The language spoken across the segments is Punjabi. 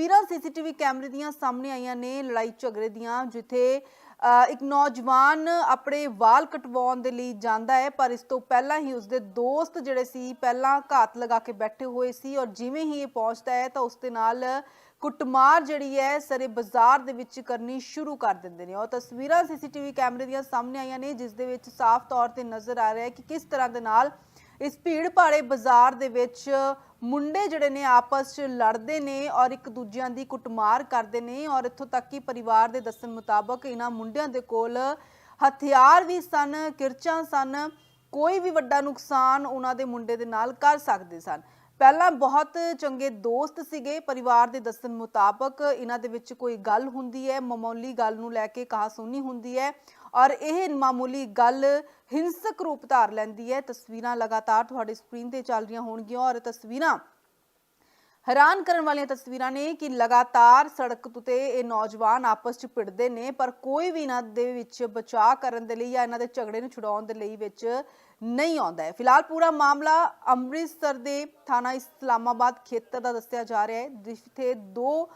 ਤਸਵੀਰਾਂ ਸੀਸੀਟੀਵੀ ਕੈਮਰੇ ਦੀਆਂ ਸਾਹਮਣੇ ਆਈਆਂ ਨੇ ਲੜਾਈ ਝਗੜੇ ਦੀਆਂ, ਜਿੱਥੇ ਇੱਕ ਨੌਜਵਾਨ ਆਪਣੇ ਵਾਲ ਕਟਵਾਉਣ ਦੇ ਲਈ ਜਾਂਦਾ ਹੈ, ਪਰ ਇਸ ਤੋਂ ਪਹਿਲਾਂ ਹੀ ਉਸਦੇ ਦੋਸਤ ਜਿਹੜੇ ਸੀ, ਪਹਿਲਾਂ ਘਾਤ ਲਗਾ ਕੇ ਬੈਠੇ ਹੋਏ ਸੀ ਔਰ ਜਿਵੇਂ ਹੀ ਇਹ ਪਹੁੰਚਦਾ ਹੈ ਤਾਂ ਉਸ ਦੇ ਨਾਲ ਕੁੱਟਮਾਰ ਜਿਹੜੀ ਹੈ, ਸਰੇ ਬਾਜ਼ਾਰ ਦੇ ਵਿੱਚ ਕਰਨੀ ਸ਼ੁਰੂ ਕਰ ਦਿੰਦੇ ਨੇ। ਉਹ ਤਸਵੀਰਾਂ ਸੀਸੀਟੀਵੀ ਕੈਮਰੇ ਦੀਆਂ ਸਾਹਮਣੇ ਆਈਆਂ ਨੇ, ਜਿਸ ਦੇ ਵਿੱਚ ਸਾਫ਼ ਤੌਰ ਤੇ ਨਜ਼ਰ ਆ ਰਿਹਾ ਹੈ ਕਿ ਕਿਸ ਤਰ੍ਹਾਂ ਦੇ ਨਾਲ ਇਸ ਭੀੜ ਭਾੜੇ ਬਾਜ਼ਾਰ ਦੇ ਵਿੱਚ ਮੁੰਡੇ ਜਿਹੜੇ ਨੇ ਆਪਸ 'ਚ ਲੜਦੇ ਨੇ ਔਰ ਇੱਕ ਦੂਜਿਆਂ ਦੀ ਕੁੱਟਮਾਰ ਕਰਦੇ ਨੇ ਔਰ ਇੱਥੋਂ ਤੱਕ ਕਿ ਪਰਿਵਾਰ ਦੇ ਦੱਸਣ ਮੁਤਾਬਕ ਇਹਨਾਂ ਮੁੰਡਿਆਂ ਦੇ ਕੋਲ ਹਥਿਆਰ ਵੀ ਸਨ, ਕਿਰਚਾਂ ਸਨ, ਕੋਈ ਵੀ ਵੱਡਾ ਨੁਕਸਾਨ ਉਹਨਾਂ ਦੇ ਮੁੰਡੇ ਦੇ ਨਾਲ ਕਰ ਸਕਦੇ ਸਨ। ਪਹਿਲਾਂ ਬਹੁਤ ਚੰਗੇ ਦੋਸਤ ਸੀਗੇ, ਪਰਿਵਾਰ ਦੇ ਦੱਸਣ ਮੁਤਾਬਕ ਇਹਨਾਂ ਦੇ ਵਿੱਚ ਕੋਈ ਗੱਲ ਹੁੰਦੀ ਹੈ, ਮਾਮੂਲੀ ਗੱਲ ਨੂੰ ਲੈ ਕੇ ਕਹਾ ਸੁਣੀ ਹੁੰਦੀ ਹੈ ਔਰ ਇਹ ਮਾਮੂਲੀ ਗੱਲ ਹਿੰਸਕ ਰੂਪ ਧਾਰ ਲੈਂਦੀ ਹੈ। ਤਸਵੀਰਾਂ ਲਗਾਤਾਰ ਤੁਹਾਡੇ ਸਕਰੀਨ ਤੇ ਚੱਲ ਰਹੀਆਂ ਹੋਣਗੀਆਂ ਔਰ ਤਸਵੀਰਾਂ ਹੈਰਾਨ ਕਰਨ ਵਾਲੀਆਂ ਤਸਵੀਰਾਂ ਨੇ ਕਿ ਲਗਾਤਾਰ ਸੜਕ ਉਤੇ ਇਹ ਨੌਜਵਾਨ ਆਪਸ 'ਚ ਭਿੜਦੇ ਨੇ, ਪਰ ਕੋਈ ਵੀ ਇਹਨਾਂ ਦੇ ਵਿੱਚ ਬਚਾਅ ਕਰਨ ਦੇ ਲਈ ਜਾਂ ਇਹਨਾਂ ਦੇ ਝਗੜੇ ਨੂੰ ਛੁਡਾਉਣ ਦੇ ਲਈ ਵਿੱਚ ਨਹੀਂ ਆਉਂਦਾ ਹੈ। ਫਿਲਹਾਲ ਪੂਰਾ ਮਾਮਲਾ ਅੰਮ੍ਰਿਤਸਰ ਦੇ ਥਾਣਾ ਇਸਲਾਮਾਬਾਦ ਖੇਤਰ ਦਾ ਦੱਸਿਆ ਜਾ ਰਿਹਾ ਹੈ, ਜਿੱਥੇ ਦੋ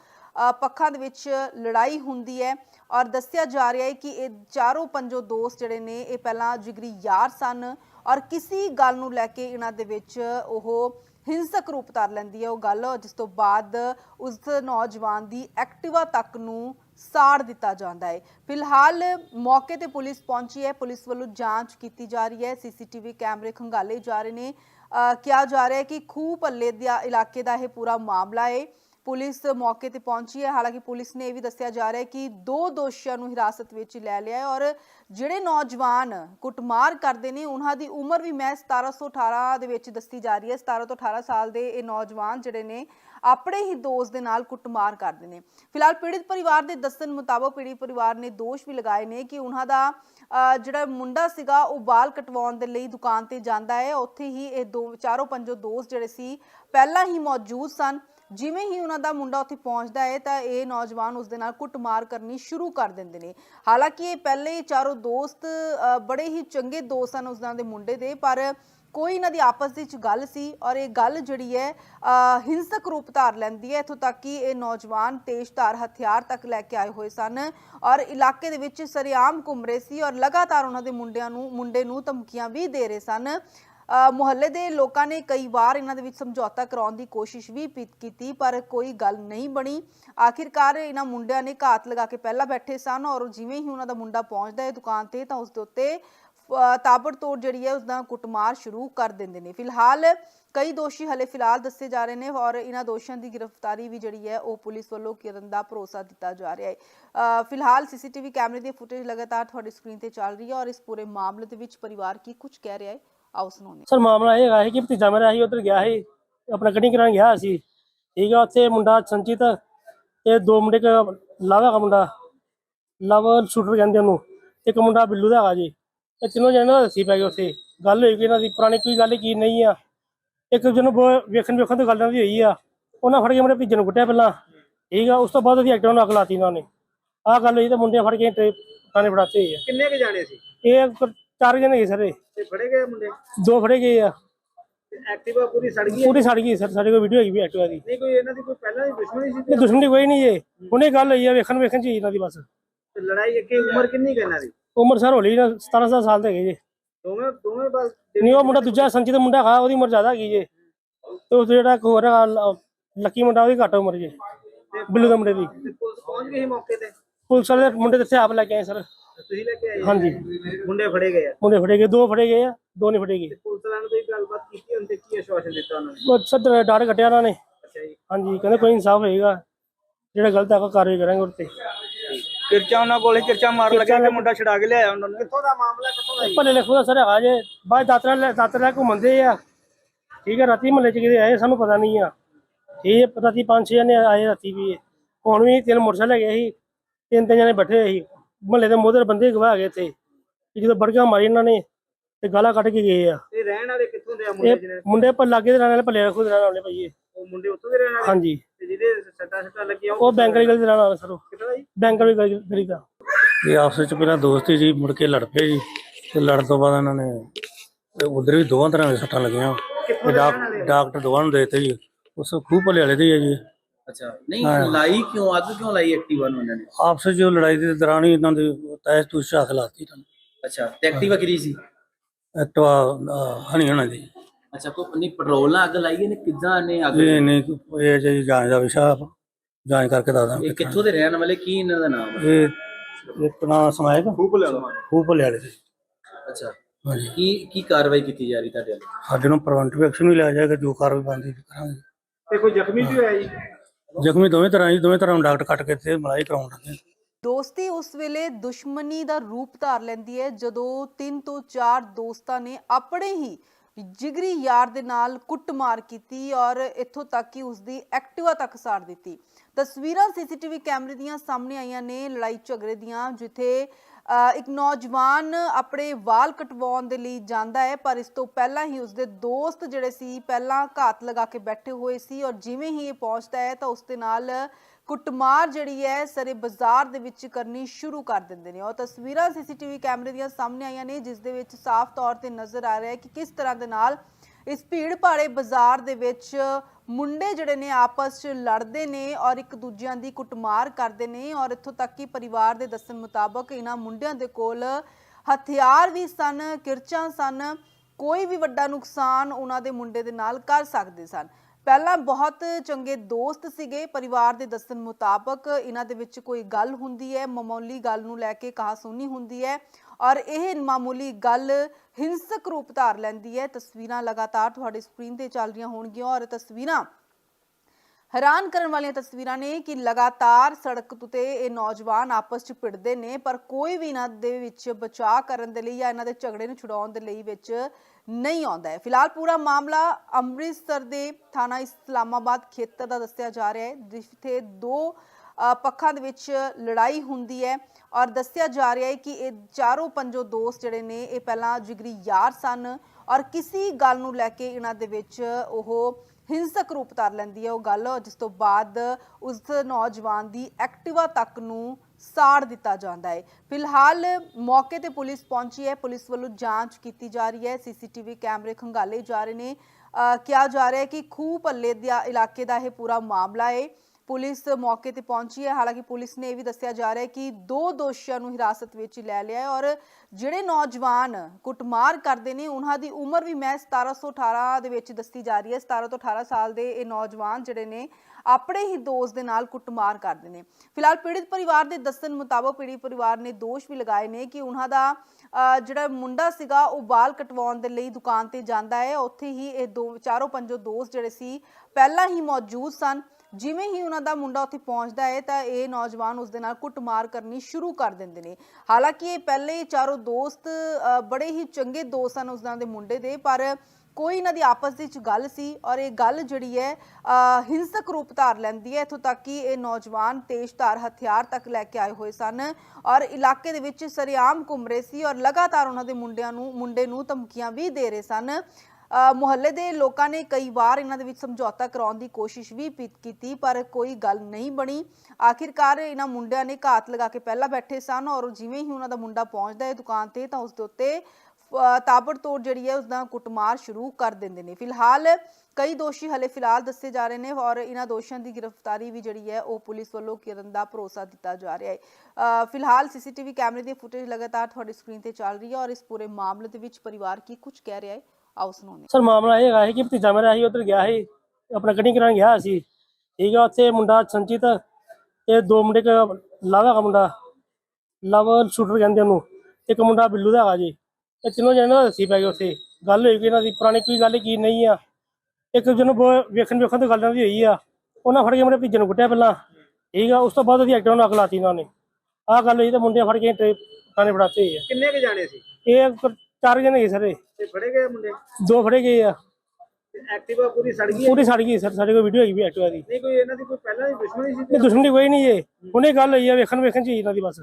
ਪੱਖਾਂ ਦੇ ਵਿੱਚ ਲੜਾਈ ਹੁੰਦੀ ਹੈ ਔਰ ਦੱਸਿਆ ਜਾ ਰਿਹਾ ਹੈ ਕਿ ਇਹ ਚਾਰੋਂ ਪੰਜੋ ਦੋਸਤ ਜਿਹੜੇ ਨੇ, ਇਹ ਪਹਿਲਾਂ ਜਿਗਰੀ ਯਾਰ ਸਨ ਔਰ ਕਿਸੇ ਗੱਲ ਨੂੰ ਲੈ ਕੇ ਇਹਨਾਂ ਦੇ ਵਿੱਚ ਉਹ ਹਿੰਸਕ ਰੂਪ ਧਾਰ ਲੈਂਦੀ ਹੈ ਉਹ ਗੱਲ, ਜਿਸ ਤੋਂ ਬਾਅਦ ਉਸ ਨੌਜਵਾਨ ਦੀ ਐਕਟਿਵਾ ਤੱਕ ਨੂੰ ਸਾੜ ਦਿੱਤਾ ਜਾਂਦਾ ਹੈ। ਫਿਲਹਾਲ ਮੌਕੇ ਤੇ ਪੁਲਿਸ ਪਹੁੰਚੀ ਹੈ। ਪੁਲਿਸ ਵੱਲੋਂ ਜਾਂਚ ਕੀਤੀ ਜਾ ਰਹੀ ਹੈ। ਸੀਸੀਟੀਵੀ ਕੈਮਰੇ ਖੰਗਾਲੇ ਜਾ ਰਹੇ ਨੇ। ਕਿਹਾ ਜਾ ਰਿਹਾ ਹੈ ਕਿ ਖੂਹ ਪੱਲੇ ਦਾ ਇਲਾਕੇ ਦਾ ਇਹ ਪੂਰਾ ਮਾਮਲਾ ਹੈ। ਪੁਲਿਸ ਮੌਕੇ ਤੇ ਪਹੁੰਚੀ ਹੈ। ਹਾਲਾਂਕਿ ਪੁਲਿਸ ਨੇ ਇਹ ਵੀ ਦੱਸਿਆ ਜਾ ਰਿਹਾ ਹੈ ਕਿ ਦੋ ਦੋਸ਼ੀਆਂ ਨੂੰ ਹਿਰਾਸਤ ਵਿੱਚ ਲੈ ਲਿਆ ਹੈ ਔਰ ਜਿਹੜੇ ਨੌਜਵਾਨ ਕੁੱਟਮਾਰ ਕਰਦੇ ਨੇ, ਉਹਨਾਂ ਦੀ ਉਮਰ ਵੀ ਮੈਂ 1718 ਦੇ ਵਿੱਚ ਦੱਸੀ ਜਾ ਰਹੀ ਹੈ। 17 ਤੋਂ 18 ਸਾਲ ਦੇ ਇਹ ਨੌਜਵਾਨ ਜਿਹੜੇ ਨੇ, ਆਪਣੇ ਹੀ ਦੋਸਤ ਦੇ ਨਾਲ ਕੁੱਟਮਾਰ ਕਰਦੇ ਨੇ। ਫਿਲਹਾਲ ਪੀੜਿਤ ਪਰਿਵਾਰ ਦੇ ਦੱਸਣ ਮੁਤਾਬਕ ਪੀੜਿਤ ਪਰਿਵਾਰ ਨੇ ਦੋਸ਼ ਵੀ ਲਗਾਏ ਨੇ ਕਿ ਉਹਨਾਂ ਦਾ ਜਿਹੜਾ ਮੁੰਡਾ ਸੀਗਾ, ਉਹ ਬਾਲ ਕਟਵਾਉਣ ਦੇ ਲਈ ਦੁਕਾਨ ਤੇ ਜਾਂਦਾ ਹੈ। ਉੱਥੇ ਹੀ ਇਹ ਦੋ, ਚਾਰੋਂ ਪੰਜੋ ਦੋਸਤ ਜਿਹੜੇ ਸੀ, ਪਹਿਲਾਂ ਹੀ ਮੌਜੂਦ ਸਨ। ਜਿਵੇਂ ਹੀ ਉਹਨਾਂ ਦਾ ਮੁੰਡਾ ਉੱਥੇ ਪਹੁੰਚਦਾ ਹੈ ਤਾਂ ਇਹ ਨੌਜਵਾਨ ਉਸ ਦੇ ਨਾਲ ਕੁੱਟਮਾਰ ਕਰਨੀ ਸ਼ੁਰੂ ਕਰ ਦਿੰਦੇ ਨੇ। ਹਾਲਾਂਕਿ ਇਹ ਪਹਿਲੇ ਚਾਰੋਂ ਦੋਸਤ ਬੜੇ ਹੀ ਚੰਗੇ ਦੋਸਤ ਹਨ ਉਸ ਦੇ ਮੁੰਡੇ ਦੇ ਪਰ ਕੋਈ ਇਹਨਾਂ ਦੀ ਆਪਸ ਵਿੱਚ ਗੱਲ ਸੀ ਔਰ ਇਹ ਗੱਲ ਜਿਹੜੀ ਹੈ ਅ, ਹਿੰਸਕ ਰੂਪ ਧਾਰ ਲੈਂਦੀ ਹੈ। ਇੱਥੋਂ ਤੱਕ ਕਿ ਇਹ ਨੌਜਵਾਨ ਤੇਜ਼ਧਾਰ ਹਥਿਆਰ ਤੱਕ ਲੈ ਕੇ ਆਏ ਹੋਏ ਸਨ ਔਰ ਇਲਾਕੇ ਦੇ ਵਿੱਚ ਸਰਿਆਮ ਘੁੰਮ ਰਹੇ ਸੀ ਔਰ ਲਗਾਤਾਰ ਉਹਨਾਂ ਦੇ ਮੁੰਡਿਆਂ ਨੂੰ ਮੁੰਡੇ ਨੂੰ ਧਮਕੀਆਂ ਵੀ ਦੇ ਰਹੇ ਸਨ। ਮੁਹੱਲੇ ਦੇ ਲੋਕਾਂ ਨੇ ਕਈ ਵਾਰ ਇਹਨਾਂ ਦੇ ਵਿੱਚ ਸਮਝੌਤਾ ਕਰਾਉਣ ਦੀ ਕੋਸ਼ਿਸ਼ ਵੀ ਪੀ- ਕੀਤੀ ਪਰ ਕੋਈ ਗੱਲ ਨਹੀਂ ਬਣੀ। ਆਖਿਰਕਾਰ ਇਹਨਾਂ ਮੁੰਡਿਆਂ ਨੇ ਘਾਤ ਲਗਾ ਕੇ ਪਹਿਲਾਂ ਬੈਠੇ ਸਨ ਔਰ ਜਿਵੇਂ ਹੀ ਉਹਨਾਂ ਦਾ ਮੁੰਡਾ ਪਹੁੰਚਦਾ ਹੈ ਦੁਕਾਨ ਤੇ ਤਾਂ ਉਸ ਦੇ ਉੱਤੇ ਅ, ਤਾਬੜਤੋੜ ਜਿਹੜੀ ਹੈ ਉਸ ਦਾ ਕੁੱਟਮਾਰ ਸ਼ੁਰੂ ਕਰ ਦਿੰਦੇ ਨੇ। ਫਿਲਹਾਲ ਕਈ ਦੋਸ਼ੀ ਹਲੇ ਫਿਲਹਾਲ ਦੱਸੇ ਜਾ ਰਹੇ ਨੇ ਔਰ ਇਹਨਾਂ ਦੋਸ਼ੀਆਂ ਦੀ ਗ੍ਰਿਫਤਾਰੀ ਵੀ ਜਿਹੜੀ ਹੈ ਉਹ ਪੁਲਿਸ ਵੱਲੋਂ ਕਰਨ ਦਾ ਭਰੋਸਾ ਦਿੱਤਾ ਜਾ ਰਿਹਾ ਹੈ। ਅ, ਫਿਲਹਾਲ ਸੀਸੀਟੀਵੀ ਕੈਮਰੇ ਦੀ ਫੁਟੇਜ ਲਗਾਤਾਰ ਤੁਹਾਡੀ ਸਕਰੀਨ ਤੇ ਚੱਲ ਰਹੀ ਹੈ ਔਰ ਇਸ ਪੂਰੇ ਮਾਮਲੇ ਦੇ ਵਿੱਚ ਪਰਿਵਾਰ ਕੀ ਕੁਝ ਕਹਿ ਰਿਹਾ ਹੈ? ਆਓ ਸੁਣਾਉਂਦੇ ਸਰ ਮਾਮਲਾ ਇਹ ਹੈਗਾ ਸੀ ਕਿ ਭਤੀਜਾ ਮੇਰਾ ਸੀ ਉਧਰ ਗਿਆ ਸੀ ਆਪਣਾ ਕਟਿੰਗ ਕਰਾਉਣ ਗਿਆ ਸੀ। ਠੀਕ ਆ ਉੱਥੇ ਮੁੰਡਾ ਸੰਚਿਤ ਤੇ ਦੋ ਮੁੰਡੇ ਕ ਲਾਵਾ ਦਾ ਮੁੰਡਾ ਲਵ ਸ਼ੂਟਰ ਕਹਿੰਦੇ ਉਹਨੂੰ ਇੱਕ ਮੁੰਡਾ ਬਿੱਲੂ ਦਾ ਹੈਗਾ ਜੀ। ਇਹ ਤਿੰਨੋਂ ਜਣੇ ਨਾ ਦੱਸੀ ਪੈ ਗਏ ਉੱਥੇ। ਗੱਲ ਹੋਈ ਕਿ ਇਹਨਾਂ ਦੀ ਪੁਰਾਣੀ ਕੋਈ ਗੱਲ ਕੀ ਨਹੀਂ ਆ। ਇੱਕ ਦੂਜੇ ਨੂੰ ਬਹੁਤ ਵੇਖਣ ਵੇਖਣ ਤੋਂ ਗੱਲਾਂ ਦੀ ਹੋਈ ਆ। ਉਹਨਾਂ ਫੜ ਕੇ ਮੇਰੇ ਭਤੀਜੇ ਨੂੰ ਕੁੱਟਿਆ ਪਹਿਲਾਂ। ਠੀਕ ਆ ਉਸ ਤੋਂ ਬਾਅਦ ਉਹਦੀ ਐਕਟਿਵਾ ਨੂੰ ਅੱਗ ਲਾਤੀ ਇਹਨਾਂ ਨੇ। ਆਹ ਗੱਲ ਹੋਈ ਤੇ ਮੁੰਡੇ ਫੜ ਕੇ ਟ੍ਰੇ ਥਾਣੇ ਫੜਾਤੇ ਹੋਏ ਆ। ਕਿੰਨੇ ਕੁ ਜਾਣੇ ਸੀ? ਇਹ ਚਾਰ ਜਣੇ ਸੀ ਸਾਰੇ। ਤੇ ਫੜੇ ਗਏ ਮੁੰਡੇ? ਦੋ ਫੜੇ ਗਏ ਆ। ਤੇ ਐਕਟਿਵਾ ਪੂਰੀ ਸੜ ਗਈ ਹੈ? ਪੂਰੀ ਸੜ ਗਈ ਸਰ ਸਾਡੇ ਕੋਲ ਵੀਡੀਓ ਹੈਗੀ ਵੀ ਐਕਟਿਵਾ ਦੀ। ਨਹੀਂ ਕੋਈ ਇਹਨਾਂ ਦੀ ਕੋਈ ਪਹਿਲਾਂ ਦੀ ਦੁਸ਼ਮਣੀ ਸੀ ਇਹ ਦੁਸ਼ਮਣੀ ਕੋਈ ਨਹੀਂ ਜੇ ਹੁਣੇ ਗੱਲ ਹੋਈ ਆ ਵੇਖਣ ਵੇਖਣ ਚ ਹੀ ਇਹਨਾਂ ਦੀ ਬਸ। ਤੇ ਲੜਾਈ ਅੱਗੇ ਉਮਰ ਕਿੰਨੀ ਕੁ ਇਹਨਾਂ ਦੀ? ਉਮਰ ਸਰ ਹੋਲੀ ਨਾ 17 ਸਾਲ ਦੇ ਹੈਗੇ ਜੇ। ਦੋਵੇਂ ਦੋਵੇਂ ਬਸ ਨਹੀਂ ਉਹ ਮੁੰਡਾ ਦੂਜਾ ਸੰਚਿਤ ਮੁੰਡਾ ਹੈਗਾ ਉਹਦੀ ਉਮਰ ਜ਼ਿਆਦਾ ਹੈਗੀ ਜੇ। ਤੇ ਉਹ ਜਿਹੜਾ ਇੱਕ ਹੋਰ ਹੈਗਾ ਲ- ਲੱਕੀ ਮੁੰਡਾ ਉਹਦੀ ਘੱਟ ਉਮਰ ਜੇ। ਬਿੱਲੂ ਦੇ ਮੁੰਡੇ ਦੀ। ਤੇ ਪੁਲਿਸ ਪਹੁੰਚ ਗਈ ਸੀ ਮੌਕੇ ਤੇ? ਪੁਲਿਸ ਵਾਲੇ ਮੁੰਡੇ ਤੇ ਇੱਥੇ ਆਪ ਲੈ ਕੇ ਆਏ ਸਰ। ਤੇ ਤੁਸੀਂ ਲੈ ਕੇ ਆਏ ਹਾਂਜੀ। ਮੁੰਡੇ ਫੜੇ ਗਏ ਆ? ਮੁੰਡੇ ਫੜੇ ਗਏ ਦੋ ਫੜੇ ਗਏ ਆ ਦੋ ਨਹੀਂ ਫੜੇ ਗਏ। ਪੁਲਿਸ ਵਾਲਿਆਂ ਨੂੰ ਕੋਈ ਗੱਲਬਾਤ ਕੀਤੀ ਹੁੰਦੀ ਕੀ ਆਸ਼ਵਾਸਨ ਦਿੱਤਾ ਉਹਨਾਂ ਨੇ? ਉਹ ਸਦਰ ਡਾੜ ਕੱਟਿਆ ਉਹਨਾਂ ਨੇ। ਅੱਛਾ ਜੀ। ਹਾਂਜੀ ਕਹਿੰਦੇ ਕੋਈ ਇਨਸਾਫ ਹੋਏਗਾ ਜਿਹੜਾ ਗਲਤ ਹੈਗਾ ਕਾਰਵਾਈ ਕਰਾਂਗੇ ਉੱਤੇ ਕਿਰਚਾ ਉਹਨਾਂ ਕੋਲੇ ਕਿਰਚਾ ਮਾਰ ਲੱਗਾ ਕਿ ਮੁੰਡਾ ਛਡਾ ਕੇ ਲਿਆਇਆ ਉਹਨਾਂ ਨੂੰ। ਕਿੱਥੋਂ ਦਾ ਮਾਮਲਾ ਕਿੱਥੋਂ ਦਾ ਭਲੇ ਲਿਖੋ ਦਾ ਸਰ ਹੈਗਾ ਜੇ ਬਾਅਦ ਦਾਤਰਾ ਲੈ ਦਾਤਰਾ ਘੁੰਮਦੇ ਆ। ਠੀਕ ਹੈ ਰਾਤੀ ਮਹੱਲੇ ਚ ਕਿਤੇ ਆਏ ਸਾਨੂੰ ਪਤਾ ਨਹੀਂ ਆ। ਇਹ ਪਤਾ ਸੀ ਪੰਜ ਛੇ ਜਣੇ ਆਏ ਰਾਤੀ ਵੀ। ਹੁਣ ਵੀ ਤਿੰਨ ਮੋਟਰਸਾਈਕਲ ਹੈਗੇ ਸੀ ਤਿੰਨ ਤਿੰਨ ਜਣੇ ਬੈਠੇ ਹੋਏ ਸੀ। ਮਹੱਲੇ ਦੇ ਮੋਦਰ ਬੰਦੇ ਗਵਾ ਗਏ ਤੇ ਜਦੋਂ ਬੜਕਾ ਮਾਰੀ ਇਹਨਾਂ ਨੇ ਤੇ ਗਾਲਾਂ ਕੱਢ ਕੇ ਗਏ ਆ। ਇਹ ਰਹਿਣ ਵਾਲੇ ਕਿੱਥੋਂ ਦੇ ਆ ਮੁੰਡੇ ਇਹ ਜਿਹਨੇ ਮੁੰਡੇ ਪਰ ਲਾਗੇ ਦੇ ਰਹਿਣ ਵਾਲੇ ਭੱਲੇ ਰੱਖੋ ਦੇ ਰਹਿਣ ਵਾਲੇ ਭਾਈ ਇਹ। ਉਹ ਮੁੰਡੇ ਉੱਥੋਂ ਦੇ ਰਹਿਣ ਵਾਲੇ? ਹਾਂਜੀ। ਤੇ ਜਿਹਦੇ ਸੱਟਾਂ ਸੱਟਾਂ ਲੱਗੀਆਂ ਉਹ ਬੈਂਕ ਵਾਲੀ ਗਲੀ ਦੇ ਰਹਿਣ ਵਾਲੇ ਸਰ ਉਹ। ਕਿੱਥੋਂ ਦਾ ਜੀ? ਬੈਂਕ ਵਾਲੀ ਗਲੀ ਗਲੀ ਦਾ। ਇਹ ਆਪਸ ਵਿੱਚ ਪਹਿਲਾਂ ਦੋਸਤੀ ਜੀ ਮੁੜ ਕੇ ਲੜ ਪਏ ਜੀ। ਤੇ ਲੜਨ ਤੋਂ ਬਾਅਦ ਇਹਨਾਂ ਨੇ ਉਧਰ ਵੀ ਦੋਵਾਂ ਤਰ੍ਹਾਂ ਦੇ ਸੱਟਾਂ ਲੱਗੀਆਂ। ਡਾਕ- ਡਾਕਟਰ ਦੋਵਾਂ ਨੂੰ ਦੇਤੇ ਜੀ। ਉਸ ਖੂਹ ਭਲੇ ਵਾਲੇ ਦੇ ਹੀ ਆ ਜੀ। ਅੱਛਾ। ਨਹੀਂ ਹਾਂ। ਲਾਈ ਕਿਉਂ? ਅੱਗ ਕਿਉਂ ਲਾਈ ਐਕਟਿਵਾ ਨੂੰ ਇਹਨਾਂ ਨੇ? ਆਪਸ ਵਿੱਚ ਲੜਾਈ ਦੇ ਦੌਰਾਨ ਹੀ ਇਹਨਾਂ ਦੇ ਤੈਸ ਤੁਸ਼ ਹੱਥ ਲਾਤੀ ਤਾਂ ਅੱਛਾ ਤੇ ਐਕਟਿਵਾ ਕਿਹਦੀ ਸੀ? ਐਕਟਵਾ ਹਣੀ ਹੋਣਾ ਦੀ ਅੱਛਾ ਕੋ ਨਹੀਂ ਪੈਟਰੋਲ ਨਾਲ ਅੱਗ ਲਾਈ ਇਹਨੇ? ਕਿੱਦਾਂ ਨੇ ਅੱਗ ਇਹ ਨਹੀਂ ਇਹ ਜੀ ਜਾਂਚ ਦਾ ਵਿਸ਼ਾ ਆ। ਜਾਂਚ ਕਰਕੇ ਦੱਸ ਦਾਂਗੇ। ਇਹ ਕਿੱਥੋਂ ਦੇ ਰਹਿਣ ਵਾਲੇ? ਕੀ ਇਹਨਾਂ ਦਾ ਨਾਮ ਹੈ ਇਹ ਇੱਕ ਨਾਂ ਸਮਾਇਕ ਖੂਬ ਲਿਆ ਖੂਬ ਲਿਆੜੇ ਦੇ। ਅੱਛਾ। ਹਾਂਜੀ। ਕੀ ਕੀ ਕਾਰਵਾਈ ਕੀਤੀ ਜਾ ਰਹੀ ਤੁਹਾਡੇ ਵੱਲੋਂ? ਸਾਡੇ ਨੂੰ ਪ੍ਰੀਵੈਂਟਿਵ ਐਕਸ਼ਨ ਵੀ ਲਿਆ ਜਾਏਗਾ ਜੋ ਕਾਰਵਾਈ ਬਣਦੀ ਕਰਾਂਗੇ। ਤੇ ਕੋਈ ਜ਼ਖਮੀ ਵੀ ਹੋਇਆ ਜੀ? ਜ਼ਖਮੀ ਦੋਵੇਂ ਤਰ੍ਹਾਂ ਜੀ, ਦੋਵੇਂ ਤਰ੍ਹਾਂ ਨੂੰ ਡਾਕਟਰ ਕੱਟ ਕੇ ਤੇ ਮਲਾਈ ਕਰਾਉਣ ਲੱਗੇ ਦੋਸਤੀ ਉਸ ਵੇਲੇ ਦੁਸ਼ਮਣੀ ਦਾ ਰੂਪ ਧਾਰ ਲੈਂਦੀ ਹੈ, ਜਦੋਂ ਤਿੰਨ ਤੋਂ ਚਾਰ ਦੋਸਤਾਂ ਨੇ ਆਪਣੇ ਹੀ ਜਿਗਰੀ ਯਾਰ ਦੇ ਨਾਲ ਕੁੱਟਮਾਰ ਕੀਤੀ ਔਰ ਇੱਥੋਂ ਤੱਕ ਕਿ ਉਸ ਦੀ ਐਕਟਿਵਾ ਤੱਕ ਸਾੜ ਦਿੱਤੀ। ਤਸਵੀਰਾਂ ਸੀਸੀਟੀਵੀ ਕੈਮਰੇ ਦੀਆਂ ਸਾਹਮਣੇ ਆਈਆਂ ਨੇ ਲੜਾਈ ਝਗੜੇ ਦੀਆਂ, ਜਿੱਥੇ ਇੱਕ ਨੌਜਵਾਨ ਆਪਣੇ ਵਾਲ ਕਟਵਾਉਣ ਦੇ ਲਈ ਜਾਂਦਾ ਹੈ, ਪਰ ਇਸ ਤੋਂ ਪਹਿਲਾਂ ਹੀ ਉਸਦੇ ਦੋਸਤ ਜਿਹੜੇ ਸੀ, ਪਹਿਲਾਂ ਘਾਤ ਲਗਾ ਕੇ ਬੈਠੇ ਹੋਏ ਸੀ ਔਰ ਜਿਵੇਂ ਹੀ ਇਹ ਪਹੁੰਚਦਾ ਹੈ ਤਾਂ ਉਸ ਦੇ ਨਾਲ ਕੁੱਟਮਾਰ ਜਿਹੜੀ ਹੈ, ਸਾਰੇ ਬਾਜ਼ਾਰ ਦੇ ਵਿੱਚ ਕਰਨੀ ਸ਼ੁਰੂ ਕਰ ਦਿੰਦੇ ਨੇ। ਔਰ ਤਸਵੀਰਾਂ ਸੀਸੀਟੀਵੀ ਕੈਮਰੇ ਦੀਆਂ ਸਾਹਮਣੇ ਆਈਆਂ ਨੇ, ਜਿਸ ਦੇ ਵਿੱਚ ਸਾਫ਼ ਤੌਰ ਤੇ ਨਜ਼ਰ ਆ ਰਿਹਾ ਹੈ ਕਿ ਕਿਸ ਤਰ੍ਹਾਂ ਦੇ ਨਾਲ ਇਸ ਭੀੜ ਭਾੜੇ ਬਾਜ਼ਾਰ ਦੇ ਵਿੱਚ ਮੁੰਡੇ ਜਿਹੜੇ ਨੇ ਆਪਸ 'ਚ ਲੜਦੇ ਨੇ ਔਰ ਇੱਕ ਦੂਜਿਆਂ ਦੀ ਕੁੱਟਮਾਰ ਕਰਦੇ ਨੇ ਔਰ ਇੱਥੋਂ ਤੱਕ ਕਿ ਪਰਿਵਾਰ ਦੇ ਦੱਸਣ ਮੁਤਾਬਕ ਇਹਨਾਂ ਮੁੰਡਿਆਂ ਦੇ ਕੋਲ ਹਥਿਆਰ ਵੀ ਸਨ, ਕਿਰਚਾਂ ਸਨ, ਕੋਈ ਵੀ ਵੱਡਾ ਨੁਕਸਾਨ ਉਹਨਾਂ ਦੇ ਮੁੰਡੇ ਦੇ ਨਾਲ ਕਰ ਸਕਦੇ ਸਨ। ਪਹਿਲਾਂ ਬਹੁਤ ਚੰਗੇ ਦੋਸਤ ਸੀਗੇ, ਪਰਿਵਾਰ ਦੇ ਦੱਸਣ ਮੁਤਾਬਕ ਇਹਨਾਂ ਦੇ ਵਿੱਚ ਕੋਈ ਗੱਲ ਹੁੰਦੀ ਹੈ, ਮਾਮੂਲੀ ਗੱਲ ਨੂੰ ਲੈ ਕੇ ਕਹਾਸੁਣੀ ਹੁੰਦੀ ਹੈ ਔਰ ਇਹ ਮਾਮੂਲੀ ਗੱਲ ਹਿੰਸਕ ਰੂਪ ਧਾਰ ਲੈਂਦੀ ਹੈ। ਤਸਵੀਰਾਂ ਲਗਾਤਾਰ ਤੁਹਾਡੇ ਸਕਰੀਨ ਤੇ ਚੱਲ ਰਹੀਆਂ ਹੋਣਗੀਆਂ ਔਰ ਤਸਵੀਰਾਂ ਹੈਰਾਨ ਕਰਨ ਵਾਲੀਆਂ ਤਸਵੀਰਾਂ ਨੇ ਕਿ ਲਗਾਤਾਰ ਸੜਕ ਤੇ ਇਹ ਨੌਜਵਾਨ ਆਪਸ 'ਚ ਭਿੜਦੇ ਨੇ, ਪਰ ਕੋਈ ਵੀ ਇਹਨਾਂ ਦੇ ਵਿੱਚ ਬਚਾਅ ਕਰਨ ਦੇ ਲਈ ਜਾਂ ਇਹਨਾਂ ਦੇ ਝਗੜੇ ਨੂੰ ਛੁਡਾਉਣ ਦੇ ਲਈ ਵਿੱਚ ਨਹੀਂ ਆਉਂਦਾ ਹੈ। ਫਿਲਹਾਲ ਪੂਰਾ ਮਾਮਲਾ ਅੰਮ੍ਰਿਤਸਰ ਦੇ ਥਾਣਾ ਇਸਲਾਮਾਬਾਦ ਖੇਤਰ ਦਾ ਦੱਸਿਆ ਜਾ ਰਿਹਾ ਹੈ, ਜਿੱਥੇ ਦੋ ਪੱਖਾਂ ਦੇ ਵਿੱਚ ਲੜਾਈ ਹੁੰਦੀ ਹੈ ਔਰ ਦੱਸਿਆ ਜਾ ਰਿਹਾ ਹੈ ਕਿ ਇਹ ਚਾਰੋਂ ਪੰਜੋ ਦੋਸਤ ਜਿਹੜੇ ਨੇ, ਇਹ ਪਹਿਲਾਂ ਜਿਗਰੀ ਯਾਰ ਸਨ ਔਰ ਕਿਸੇ ਗੱਲ ਨੂੰ ਲੈ ਕੇ ਇਹਨਾਂ ਦੇ ਵਿੱਚ ਉਹ ਹਿੰਸਕ ਰੂਪ ਧਾਰ ਲੈਂਦੀ ਹੈ। ਉਹ ਗੱਲ ਜਿਸ ਤੋਂ ਬਾਅਦ ਉਸ ਨੌਜਵਾਨ ਦੀ ਐਕਟਿਵਾ ਤੱਕ ਨੂੰ ਸਾੜ ਦਿੱਤਾ ਜਾਂਦਾ ਹੈ। ਫਿਲਹਾਲ ਮੌਕੇ ਤੇ ਪੁਲਿਸ ਪਹੁੰਚੀ ਹੈ। ਪੁਲਿਸ ਵੱਲੋਂ ਜਾਂਚ ਕੀਤੀ ਜਾ ਰਹੀ ਹੈ। ਸੀਸੀਟੀਵੀ ਕੈਮਰੇ ਖੰਗਾਲੇ ਜਾ ਰਹੇ ਨੇ। ਕਿਹਾ ਜਾ ਰਿਹਾ ਹੈ ਕਿ ਖੂਹ ਪੱਲੇ ਦਾ ਇਲਾਕੇ ਦਾ ਇਹ ਪੂਰਾ ਮਾਮਲਾ ਹੈ। ਪੁਲਿਸ ਮੌਕੇ ਤੇ ਪਹੁੰਚੀ ਹੈ। ਹਾਲਾਂਕਿ ਪੁਲਿਸ ਨੇ ਇਹ ਵੀ ਦੱਸਿਆ ਜਾ ਰਿਹਾ ਹੈ ਕਿ ਦੋ ਦੋਸ਼ੀਆਂ ਨੂੰ ਹਿਰਾਸਤ ਵਿੱਚ ਲੈ ਲਿਆ ਹੈ ਔਰ ਜਿਹੜੇ ਨੌਜਵਾਨ ਕੁੱਟਮਾਰ ਕਰਦੇ ਨੇ, ਉਹਨਾਂ ਦੀ ਉਮਰ ਵੀ ਮੈਂ 1718 ਦੇ ਵਿੱਚ ਦੱਸੀ ਜਾ ਰਹੀ ਹੈ। 17 ਤੋਂ 18 ਸਾਲ ਦੇ ਇਹ ਨੌਜਵਾਨ ਜਿਹੜੇ ਨੇ, ਆਪਣੇ ਹੀ ਦੋਸਤ ਦੇ ਨਾਲ ਕੁੱਟਮਾਰ ਕਰਦੇ ਨੇ। ਫਿਲਹਾਲ ਪੀੜਿਤ ਪਰਿਵਾਰ ਦੇ ਦੱਸਣ ਮੁਤਾਬਕ ਪੀੜਿਤ ਪਰਿਵਾਰ ਨੇ ਦੋਸ਼ ਵੀ ਲਗਾਏ ਨੇ ਕਿ ਉਹਨਾਂ ਦਾ ਜਿਹੜਾ ਮੁੰਡਾ ਸੀਗਾ, ਉਹ ਬਾਲ ਕਟਵਾਉਣ ਦੇ ਲਈ ਦੁਕਾਨ ਤੇ ਜਾਂਦਾ ਹੈ। ਉੱਥੇ ਹੀ ਇਹ ਦੋ, ਚਾਰੋਂ ਪੰਜੋ ਦੋਸਤ ਜਿਹੜੇ ਸੀ, ਪਹਿਲਾਂ ਹੀ ਮੌਜੂਦ ਸਨ। ਜਿਵੇਂ ਹੀ ਉਹਨਾਂ ਦਾ ਮੁੰਡਾ ਉੱਥੇ ਪਹੁੰਚਦਾ ਹੈ ਤਾਂ ਇਹ ਨੌਜਵਾਨ ਉਸ ਦੇ ਨਾਲ ਕੁੱਟਮਾਰ ਕਰਨੀ ਸ਼ੁਰੂ ਕਰ ਦਿੰਦੇ ਨੇ। ਹਾਲਾਂਕਿ ਇਹ ਪਹਿਲੇ ਹੀ ਚਾਰੋਂ ਦੋਸਤ ਬੜੇ ਹੀ ਚੰਗੇ ਦੋਸਤ ਹਨ ਉਸ ਦੇ ਮੁੰਡੇ ਦੇ ਪਰ ਕੋਈ ਇਹਨਾਂ ਦੀ ਆਪਸ ਵਿੱਚ ਗੱਲ ਸੀ ਔਰ ਇਹ ਗੱਲ ਜਿਹੜੀ ਹੈ ਅ, ਹਿੰਸਕ ਰੂਪ ਧਾਰ ਲੈਂਦੀ ਹੈ। ਇੱਥੋਂ ਤੱਕ ਕਿ ਇਹ ਨੌਜਵਾਨ ਤੇਜ਼ਧਾਰ ਹਥਿਆਰ ਤੱਕ ਲੈ ਕੇ ਆਏ ਹੋਏ ਸਨ ਔਰ ਇਲਾਕੇ ਦੇ ਵਿੱਚ ਸਰਿਆਮ ਘੁੰਮ ਰਹੇ ਸੀ ਔਰ ਲਗਾਤਾਰ ਉਹਨਾਂ ਦੇ ਮੁੰਡਿਆਂ ਨੂੰ ਮੁੰਡੇ ਨੂੰ ਧਮਕੀਆਂ ਵੀ ਦੇ ਰਹੇ ਸਨ। ਮੁਹੱਲੇ ਦੇ ਲੋਕਾਂ ਨੇ ਕਈ ਵਾਰ ਇਹਨਾਂ ਦੇ ਵਿੱਚ ਸਮਝੌਤਾ ਕਰਾਉਣ ਦੀ ਕੋਸ਼ਿਸ਼ ਵੀ ਪੀ- ਕੀਤੀ ਪਰ ਕੋਈ ਗੱਲ ਨਹੀਂ ਬਣੀ। ਆਖਿਰਕਾਰ ਇਹਨਾਂ ਮੁੰਡਿਆਂ ਨੇ ਘਾਤ ਲਗਾ ਕੇ ਪਹਿਲਾਂ ਬੈਠੇ ਸਨ ਔਰ ਜਿਵੇਂ ਹੀ ਉਹਨਾਂ ਦਾ ਮੁੰਡਾ ਪਹੁੰਚਦਾ ਹੈ ਦੁਕਾਨ ਤੇ ਤਾਂ ਉਸ ਦੇ ਉੱਤੇ ਅ, ਤਾਬੜਤੋੜ ਜਿਹੜੀ ਹੈ ਉਸ ਦਾ ਕੁੱਟਮਾਰ ਸ਼ੁਰੂ ਕਰ ਦਿੰਦੇ ਨੇ। ਫਿਲਹਾਲ ਕਈ ਦੋਸ਼ੀ ਹਲੇ ਫਿਲਹਾਲ ਦੱਸੇ ਜਾ ਰਹੇ ਨੇ ਔਰ ਇਹਨਾਂ ਦੋਸ਼ੀਆਂ ਦੀ ਗ੍ਰਿਫਤਾਰੀ ਵੀ ਜਿਹੜੀ ਹੈ ਉਹ ਪੁਲਿਸ ਵੱਲੋਂ ਕਰਨ ਦਾ ਭਰੋਸਾ ਦਿੱਤਾ ਜਾ ਰਿਹਾ ਹੈ। ਅ, ਫਿਲਹਾਲ ਸੀਸੀਟੀਵੀ ਕੈਮਰੇ ਦੀ ਫੁਟੇਜ ਲਗਾਤਾਰ ਤੁਹਾਡੀ ਸਕਰੀਨ ਤੇ ਚੱਲ ਰਹੀ ਹੈ ਔਰ ਇਸ ਪੂਰੇ ਮਾਮਲੇ ਦੇ ਵਿੱਚ ਪਰਿਵਾਰ ਕੀ ਕੁਝ ਕਹਿ ਰਿਹਾ ਹੈ? ਆਓ ਸੁਣਾਉਂਦੇ ਸਰ ਮਾਮਲਾ ਇਹ ਹੈਗਾ ਸੀ ਕਿ ਭਤੀਜਾ ਮੇਰਾ ਸੀ ਉਧਰ ਗਿਆ ਸੀ ਆਪਣਾ ਕਟਿੰਗ ਕਰਾਉਣ ਗਿਆ ਸੀ। ਠੀਕ ਆ ਉੱਥੇ ਮੁੰਡਾ ਸੰਚਿਤ ਤੇ ਦੋ ਮੁੰਡੇ ਇੱਕ ਲਾਵਾ ਦਾ ਮੁੰਡਾ ਲਵ ਸ਼ੂਟਰ ਕਹਿੰਦੇ ਉਹਨੂੰ ਇੱਕ ਮੁੰਡਾ ਬਿੱਲੂ ਦਾ ਹੈਗਾ ਜੀ। ਇਹ ਤਿੰਨੋਂ ਜਣੇ ਦਾ ਦੱਸੀ ਪੈ ਗਏ ਉੱਥੇ ਗੱਲ ਹੋਈ ਕਿ ਇਹਨਾਂ ਦੀ ਪੁਰਾਣੀ ਕੋਈ ਗੱਲ ਕੀ ਨਹੀਂ ਆ। ਇੱਕ ਦੂਜੇ ਨੂੰ ਬਹੁਤ ਵੇਖਣ ਵੇਖਣ ਤੋਂ ਗੱਲ ਦੀ ਹੋਈ ਆ। ਉਹਨਾਂ ਫੜ ਕੇ ਮੇਰੇ ਭਤੀਜੇ ਨੂੰ ਕੁੱਟਿਆ ਪਹਿਲਾਂ। ਠੀਕ ਆ ਉਸ ਤੋਂ ਬਾਅਦ ਉਹਦੀ ਐਕਟਰ ਨੂੰ ਅੱਗ ਲਾਤੀ ਇਹਨਾਂ ਨੇ। ਆਹ ਗੱਲ ਹੋਈ ਤੇ ਮੁੰਡੇ ਫੜ ਕੇ ਥਾਣੇ ਫੜਾਤੇ ਆ। ਕਿੰਨੇ ਕੇ ਜਾਣੇ ਸੀ? ਇਹ ਕ- ਚਾਰ ਜਣੇ ਸੀ ਸਾਰੇ। ਤੇ ਫੜੇ ਗਏ ਮੁੰਡੇ? ਦੋ ਫੜੇ ਗਏ ਆ। ਐਕਟਿਵਾ ਪੂਰੀ ਸੜ ਗਈ ਹੈ? ਪੂਰੀ ਸੜ ਗਈ ਸਰ ਸਾਡੇ ਕੋਲ ਵੀਡੀਓ ਹੈਗੀ ਵੀ ਐਕਟਿਵਾ ਦੀ। ਨਹੀਂ ਕੋਈ ਇਹਨਾਂ ਦੀ ਕੋਈ ਪਹਿਲਾਂ ਦੀ ਦੁਸ਼ਮਣੀ ਸੀ ਇਹ ਦੁਸ਼ਮਣੀ ਕੋਈ ਨਹੀਂ ਜੇ ਹੁਣੇ ਗੱਲ ਹੋਈ ਆ ਵੇਖਣ ਵੇਖਣ ਚ ਹੀ ਇਹਨਾਂ ਦੀ ਬਸ।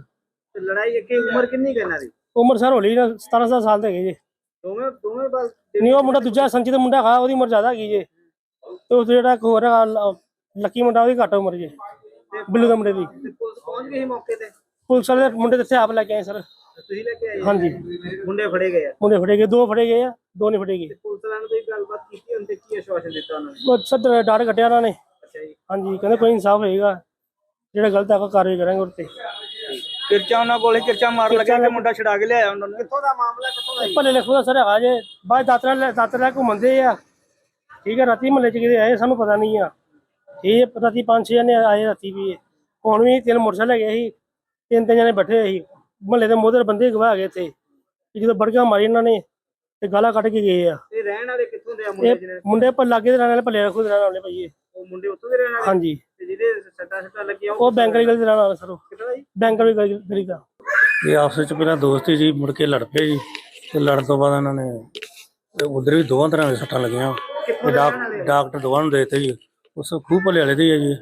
ਤੇ ਲੜਾਈ ਅੱਗੇ ਉਮਰ ਕਿੰਨੀ ਕੁ ਇਹਨਾਂ ਦੀ? ਉਮਰ ਸਰ ਹੋਲੀ ਨਾ 17 17 ਸਾਲ ਦੇ ਹੈਗੇ ਜੇ। ਦੋਵੇਂ ਦੋਵੇਂ ਬਸ ਨਹੀਂ ਉਹ ਮੁੰਡਾ ਦੂਜਾ ਸੰਚਿਤ ਮੁੰਡਾ ਹੈਗਾ ਉਹਦੀ ਉਮਰ ਜ਼ਿਆਦਾ ਹੈਗੀ ਜੇ। ਤੇ ਉਹ ਜਿਹੜਾ ਇੱਕ ਹੋਰ ਹੈਗਾ ਲ- ਲੱਕੀ ਮੁੰਡਾ ਉਹਦੀ ਘੱਟ ਉਮਰ ਜੇ। ਬਿੱਲੂ ਦੇ ਮੁੰਡੇ ਦੀ। ਤੇ ਪੁਲਿਸ ਪਹੁੰਚ ਗਈ ਸੀ ਮੌਕੇ ਤੇ? ਪੁਲਿਸ ਵਾਲੇ ਮੁੰਡੇ ਤੇ ਇੱਥੇ ਆਪ ਲੈ ਕੇ ਆਏ ਸਰ। ਤੁਸੀਂ ਲੈ ਕੇ ਆਏ ਹਾਂਜੀ। ਮੁੰਡੇ ਫੜੇ ਗਏ ਆ? ਮੁੰਡੇ ਫੜੇ ਗਏ ਦੋ ਫੜੇ ਗਏ ਆ ਦੋ ਨਹੀਂ ਫੜੇ ਗਏ। ਪੁਲਿਸ ਵਾਲਿਆਂ ਨੇ ਕੋਈ ਗੱਲਬਾਤ ਕੀਤੀ ਹੁੰਦੀ ਕੀ ਆਸ਼ਵਾਸਨ ਦਿੱਤਾ ਉਹਨਾਂ ਨੇ? ਉਹ ਸਰ ਡਾਟ ਕੱਟਿਆ ਉਹਨਾਂ ਨੇ। ਅੱਛਾ ਜੀ। ਹਾਂਜੀ ਕਹਿੰਦੇ ਕੋਈ ਇਨਸਾਫ ਹੋਏਗਾ ਜਿਹੜਾ ਗਲਤ ਹੈਗਾ ਕਾਰਵਾਈ ਕਰਾਂਗੇ ਉਹਦੇ ਤੇ। ਕਿਰਚਾ ਉਹਨਾਂ ਕੋਲੇ ਕਿਰਚਾ ਮਾਰ ਲੱਗੇ ਕਿ ਮੁੰਡਾ ਛਡਾ ਕੇ ਲਿਆਇਆ ਉਹਨਾਂ ਨੂੰ। ਕਿੱਥੋਂ ਦਾ ਮਾਮਲਾ ਕਿੱਥੋਂ ਦਾ ਭਲੇ ਲਿਖੋ ਦਾ ਸਰ ਹੈਗਾ ਜੇ ਬਾਅਦ ਦਾਤਰਾ ਲੈ ਦਾਤਰਾ ਲੈ ਘੁੰਮਦੇ ਆ। ਠੀਕ ਹੈ ਰਾਤੀ ਮਹੱਲੇ ਚ ਕਿਤੇ ਆਏ ਸਾਨੂੰ ਪਤਾ ਨਹੀਂ ਆ। ਇਹ ਰਾਤੀ ਪੰਜ ਛੇ ਜਣੇ ਆਏ ਰਾਤੀ ਵੀ। ਹੁਣ ਵੀ ਤਿੰਨ ਮੋਟਰਸਾਈਕਲ ਹੈਗੇ ਸੀ ਤਿੰਨ ਤਿੰਨ ਜਣੇ ਬੈਠੇ ਹੋਏ ਸੀ। ਮਹੱਲੇ ਦੇ ਮੋਦਰ ਬੰਦੇ ਗਵਾ ਗਏ ਇੱਥੇ ਕਿ ਜਦੋਂ ਬੜਕਾ ਮਾਰੀ ਇਹਨਾਂ ਨੇ ਤੇ ਗਾਲਾਂ ਕੱਢ ਕੇ ਗਏ ਆ। ਇਹ ਰਹਿਣ ਵਾਲੇ ਕਿੱਥੋਂ ਦੇ ਆ ਮੁੰਡੇ ਇਹ ਜਿਹੜੇ? ਮੁੰਡੇ ਪਰ ਲਾਗੇ ਦੇ ਰਹਿਣ ਵਾਲੇ ਭੱਲੇ ਰੱਖੋ ਦੇ ਰਹਿਣ ਵਾਲੇ ਭਾਈ ਇਹ। ਉਹ ਮੁੰਡੇ ਉੱਥੋਂ ਦੇ ਰਹਿਣ ਵਾਲੇ? ਹਾਂਜੀ। ਤੇ ਜਿਹਦੇ ਸੱਟਾਂ ਸੱਟਾਂ ਲੱਗੀਆਂ ਉਹ ਬੈਂਕ ਵਾਲੀ ਗਲੀ ਦੇ ਰਹਿਣ ਵਾਲੇ ਸਰ ਉਹ। ਕਿੱਥੋਂ ਦਾ ਜੀ? ਬੈਂਕ ਵਾਲੀ ਗਲੀ ਗਲੀ ਦਾ ਇਹ ਆਪਸ ਵਿੱਚ ਪਹਿਲਾਂ ਦੋਸਤੀ ਜੀ ਮੁੜ ਕੇ ਲੜ ਪਏ ਜੀ। ਤੇ ਲੜਨ ਤੋਂ ਬਾਅਦ ਇਹਨਾਂ ਨੇ ਉਧਰ ਵੀ ਦੋਵਾਂ ਤਰ੍ਹਾਂ ਦੇ ਸੱਟਾਂ ਲੱਗੀਆਂ। ਡਾਕ- ਡਾਕਟਰ ਦੋਵਾਂ ਨੂੰ ਦੇਤੇ ਜੀ। ਉਸ ਖੂਹ ਭਲੇ ਵਾਲੇ ਦੇ ਹੈ ਜੀ।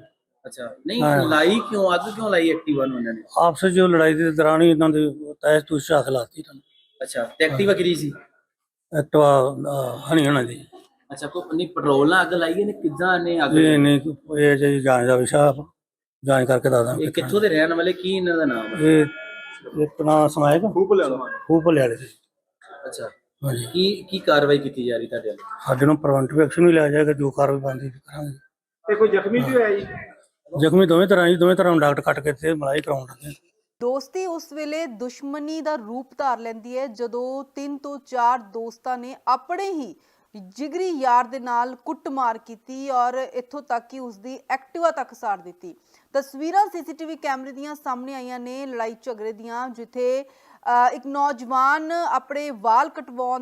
ਅੱਛਾ। ਨਹੀਂ ਲਾਈ ਕਿਉਂ? ਅੱਗ ਕਿਉਂ ਲਾਈ ਐਕਟਿਵਾ ਨੂੰ ਉਹਨਾਂ ਨੇ? ਆਪਸ ਵਿੱਚ ਜੋ ਲੜਾਈ ਦੇ ਦੌਰਾਨ ਹੀ ਇਹਨਾਂ ਦੀ ਤੈਸ ਤੂਸ ਝਾਕ ਲਾਤੀ ਇਹਨਾਂ ਅੱਛਾ ਤੇ ਐਕਟਿਵਾ ਕਿਹਦੀ ਸੀ? ਨੇ ਐਕਟਵਾ ਹਣੀ ਹੋਣਾ ਦੀ ਅੱਛਾ ਕੋ ਨਹੀਂ ਪੈਟਰੋਲ ਨਾਲ ਅੱਗ ਲਾਈ ਇਹਨੇ? ਕਿੱਦਾਂ ਇਹਨੇ ਅੱਗ ਇਹ ਨਹੀਂ ਇਹ ਜੀ ਜਾਂਚ ਦਾ ਵਿਸ਼ਾ ਜਾਂਚ ਕਰਕੇ ਦੱਸ ਇਹ ਦਾਂਗੇ ਕਿੱਥੋਂ ਦੇ ਰਹਿਣ ਵਾਲੇ? ਕੀ ਇਹਨਾਂ ਦਾ ਨਾਮ ਹੈ ਇਹ ਇਤਨਾ ਸਮਾਇਕ ਵਾਲਾ ਖੂਹ ਭਲੇ ਵਾਲੇ ਦੇ ਅੱਛਾ। ਹਾਂਜੀ। ਕੀ ਕੀ ਕਾਰਵਾਈ ਕੀਤੀ ਜਾ ਰਹੀ ਤੁਹਾਡੇ ਵੱਲੋਂ? ਸਾਡੇ ਨੂੰ ਪ੍ਰੀਵੈਂਟਿਵ ਐਕਸ਼ਨ ਵੀ ਲਿਆ ਜਾਏਗਾ ਜੋ ਕਾਰਵਾਈ ਬਣਦੀ ਕਰਾਂਗੇ। ਤੇ ਕੋਈ ਜ਼ਖਮੀ ਵੀ ਹੋਇਆ ਜੀ? ਜ਼ਖਮੀ ਦੋਵੇਂ ਤਰ੍ਹਾਂ ਜੀ ਦੋਵੇਂ ਤਰ੍ਹਾਂ ਨੂੰ ਡਾਕਟਰ ਕੱਟ ਕੇ ਤੇ ਮਲਾਈ ਕਰਾਉਣ ਲੱਗੇ ਦੋਸਤੀ ਉਸ ਵੇਲੇ ਦੁਸ਼ਮਣੀ ਦਾ ਰੂਪ ਧਾਰ ਲੈਂਦੀ ਹੈ ਜਦੋਂ ਤਿੰਨ ਤੋਂ ਚਾਰ ਦੋਸਤਾਂ ਨੇ ਆਪਣੇ ਹੀ ਜਿਗਰੀ ਯਾਰ ਦੇ ਨਾਲ ਕੁੱਟਮਾਰ ਕੀਤੀ ਔਰ ਇੱਥੋਂ ਤੱਕ ਕਿ ਉਸ ਦੀ ਐਕਟਿਵਾ ਤੱਕ ਸਾੜ ਦਿੱਤੀ। ਤਸਵੀਰਾਂ ਸੀਸੀਟੀਵੀ ਕੈਮਰੇ ਦੀਆਂ ਸਾਹਮਣੇ ਆਈਆਂ ਨੇ ਲੜਾਈ ਝਗੜੇ ਦੀਆਂ ਜਿੱਥੇ ਅ, ਇੱਕ ਨੌਜਵਾਨ ਆਪਣੇ ਵਾਲ ਕਟਵਾਉਣ